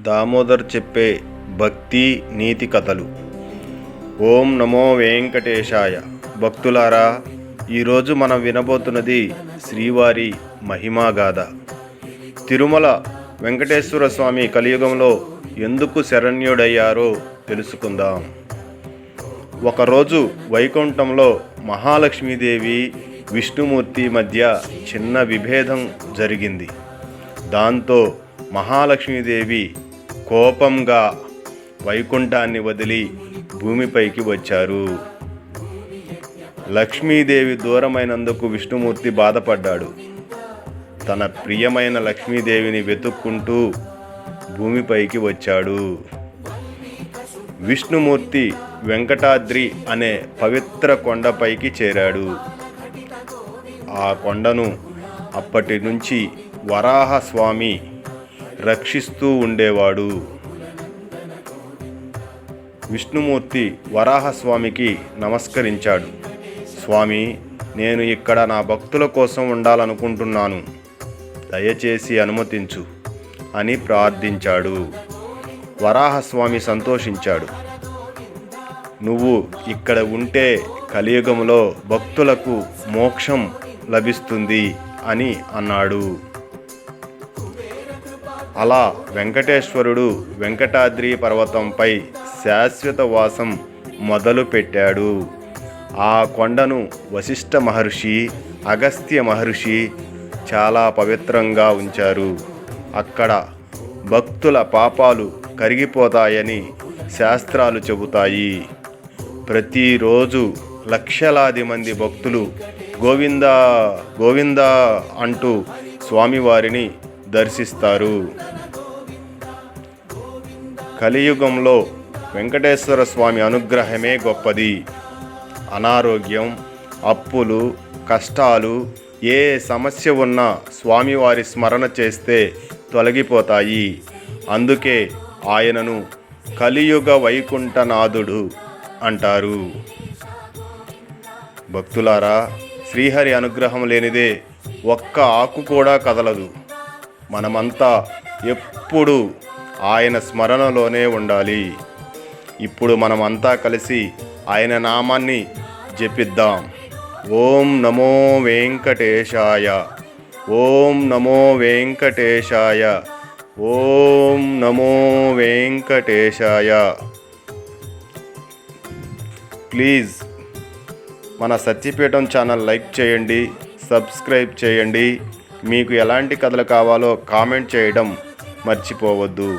దామోదర్ చెప్పే భక్తి నీతి కథలు. ఓం నమో వెంకటేశాయ. భక్తులారా ఈరోజు మనం వినబోతున్నది శ్రీవారి మహిమాగాథ తిరుమల వెంకటేశ్వర స్వామి కలియుగంలో ఎందుకు శరణ్యుడయ్యారో తెలుసుకుందాం. ఒకరోజు వైకుంఠంలో మహాలక్ష్మీదేవి విష్ణుమూర్తి మధ్య చిన్న విభేదం జరిగింది. దాంతో మహాలక్ష్మీదేవి కోపంగా వైకుంఠాన్ని వదిలి భూమిపైకి వచ్చారు. లక్ష్మీదేవి దూరమైనందుకు విష్ణుమూర్తి బాధపడ్డాడు. తన ప్రియమైన లక్ష్మీదేవిని వెతుక్కుంటూ భూమిపైకి వచ్చాడు. విష్ణుమూర్తి వెంకటాద్రి అనే పవిత్ర కొండపైకి చేరాడు. ఆ కొండను అప్పటి నుంచి వరాహస్వామి రక్షిస్తూ ఉండేవాడు. విష్ణుమూర్తి వరాహస్వామికి నమస్కరించాడు. స్వామి నేను ఇక్కడ నా భక్తుల కోసం ఉండాలనుకుంటున్నాను. దయచేసి అనుమతించు అని ప్రార్థించాడు. వరాహస్వామి సంతోషించాడు. నువ్వు ఇక్కడ ఉంటే కలియుగంలో భక్తులకు మోక్షం లభిస్తుంది అని అన్నాడు. అలా వెంకటేశ్వరుడు వెంకటాద్రి పర్వతంపై శాశ్వత వాసం మొదలుపెట్టాడు ఆ కొండను వశిష్ఠ మహర్షి అగస్త్య మహర్షి చాలా పవిత్రంగా ఉంచారు. అక్కడ భక్తుల పాపాలు కరిగిపోతాయని శాస్త్రాలు చెబుతాయి. ప్రతిరోజు లక్షలాది మంది భక్తులు గోవిందా గోవిందా అంటూ స్వామివారిని దర్శిస్తారు. కలియుగంలో వెంకటేశ్వర స్వామి అనుగ్రహమే గొప్పది. అనారోగ్యం అప్పులు కష్టాలు ఏ సమస్య ఉన్నా స్వామివారి స్మరణ చేస్తే తొలగిపోతాయి. అందుకే ఆయనను కలియుగ వైకుంఠనాథుడు అంటారు. భక్తులారా శ్రీహరి అనుగ్రహం లేనిదే ఒక్క ఆకు కూడా కదలదు. మనమంతా ఎప్పుడు ఆయన స్మరణలోనే ఉండాలి. ఇప్పుడు మనమంతా కలిసి ఆయన నామాన్ని జపిద్దాం. ఓం నమో వెంకటేశాయ. ఓం నమో వెంకటేశాయ. ఓం నమో వెంకటేశాయ. ప్లీజ్ మన సత్యపీఠం ఛానల్ లైక్ చేయండి సబ్స్క్రైబ్ చేయండి. మీకు ఎలాంటి కథలు కావాలో కామెంట్ చేయడం మర్చిపోవద్దు.